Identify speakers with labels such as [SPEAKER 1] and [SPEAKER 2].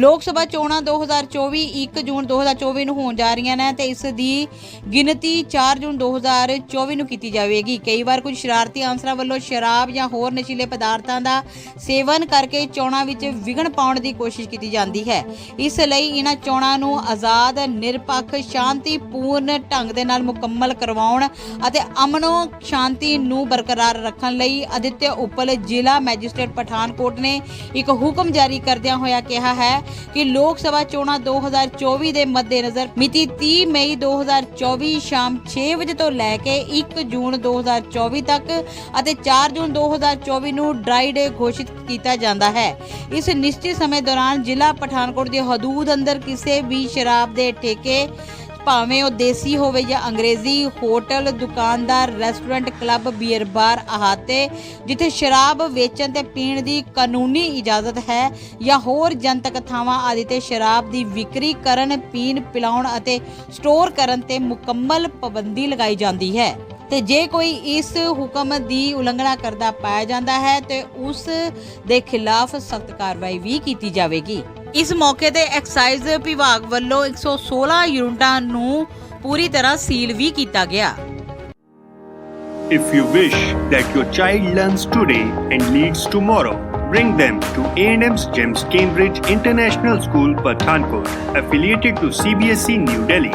[SPEAKER 1] ਲੋਕ ਸਭਾ ਚੋਣਾਂ 2024 1 ਜੂਨ 2024 ਨੂੰ ਹੋਣ ਜਾ ਰਹੀਆਂ ਨੇ ਤੇ ਇਸ ਦੀ ਗਿਣਤੀ 4 ਜੂਨ 2024 ਨੂੰ ਕੀਤੀ ਜਾਵੇਗੀ। ਕਈ ਵਾਰ ਕੁਝ ਸ਼ਰਾਰਤੀ ਅਨਸਰਾਂ ਵੱਲੋਂ ਸ਼ਰਾਬ ਜਾਂ ਹੋਰ ਨਸ਼ੀਲੇ ਪਦਾਰਥਾਂ ਦਾ ਸੇਵਨ ਕਰਕੇ ਚੋਣਾਂ ਵਿੱਚ ਵਿਘਨ ਪਾਉਣ ਦੀ ਕੋਸ਼ਿਸ਼ ਕੀਤੀ ਜਾਂਦੀ ਹੈ। ਇਸ ਲਈ ਇਹਨਾਂ ਚੋਣਾਂ ਨੂੰ ਆਜ਼ਾਦ, ਨਿਰਪੱਖ, ਸ਼ਾਂਤੀਪੂਰਨ ਢੰਗ ਦੇ ਨਾਲ ਮੁਕੰਮਲ ਕਰਵਾਉਣ ਅਤੇ ਅਮਨੋ ਸ਼ਾਂਤੀ ਨੂੰ ਬਰਕਰਾਰ ਰੱਖਣ ਲਈ ਅਦਿੱਤਿਆ ਉਪਲ ਜ਼ਿਲ੍ਹਾ ਮੈਜਿਸਟ੍ਰੇਟ ਪਠਾਨਕੋਟ ਨੇ ਇੱਕ ਹੁਕਮ ਜਾਰੀ ਕਰਦਿਆਂ ਹੋਇਆ ਕਿਹਾ ਹੈ ਕਿ ਲੋਕ ਸਭਾ ਚੋਣਾਂ 2024 ਦੇ ਮੱਦੇਨਜ਼ਰ ਮਿਤੀ 30 ਮਈ 2024 ਸ਼ਾਮ 6 ਵਜੇ ਤੋਂ ਲੈ ਕੇ 1 ਜੂਨ 2024 ਤੱਕ ਅਤੇ 4 ਜੂਨ 2024 ਨੂੰ ਡਰਾਈ ਡੇ ਘੋਸ਼ਿਤ ਕੀਤਾ ਜਾਂਦਾ ਹੈ। ਇਸ ਨਿਸ਼ਚਿਤ ਸਮੇਂ ਦੌਰਾਨ ਜ਼ਿਲ੍ਹਾ ਪਠਾਨਕੋਟ ਦੀ ਹਦੂਦ ਅੰਦਰ ਕਿਸੇ ਵੀ ਸ਼ਰਾਬ ਦੇ ਠੇਕੇ ਭਾਵੇਂ ਉਹ ਦੇਸੀ ਹੋਵੇ ਜਾਂ ਅੰਗਰੇਜ਼ੀ, ਹੋਟਲ, ਦੁਕਾਨਦਾਰ, ਰੈਸਟੋਰੈਂਟ, ਕਲੱਬ, ਬੀਅਰ, ਬਾਰ, ਅਹਾਤੇ, ਜਿੱਥੇ ਸ਼ਰਾਬ ਵੇਚਣ ਤੇ ਪੀਣ ਦੀ ਕਾਨੂੰਨੀ ਇਜਾਜ਼ਤ ਹੈ ਜਾਂ ਹੋਰ ਜਨਤਕ ਥਾਵਾਂ ਆਦਿ ਤੇ ਸ਼ਰਾਬ ਦੀ ਵਿਕਰੀ ਕਰਨ, ਪੀਣ, ਪਿਲਾਉਣ ਅਤੇ ਸਟੋਰ ਕਰਨ ਤੇ ਮੁਕੰਮਲ ਪਾਬੰਦੀ ਲਗਾਈ ਜਾਂਦੀ ਹੈ। ਤੇ ਜੇ ਕੋਈ ਇਸ ਹੁਕਮ ਦੀ ਉਲੰਘਣਾ ਕਰਦਾ ਪਾਇਆ ਜਾਂਦਾ ਹੈ ਤੇ ਉਸ ਦੇ ਖਿਲਾਫ ਸਖਤ ਕਾਰਵਾਈ ਵੀ ਕੀਤੀ ਜਾਵੇਗੀ ਇਸ ਮੌਕੇ ਤੇ ਐਕਸਾਈਜ਼ ਵਿਭਾਗ ਵੱਲੋਂ 116 ਯੂਨਿਟਾਂ ਨੂੰ ਪੂਰੀ ਤਰ੍ਹਾਂ ਸੀਲ ਵੀ ਕੀਤਾ ਗਿਆ
[SPEAKER 2] If you wish that your child learns today and leads tomorrow, bring them to A&M's GEMS Cambridge International School, Pathankot, affiliated to CBSE E, New Delhi.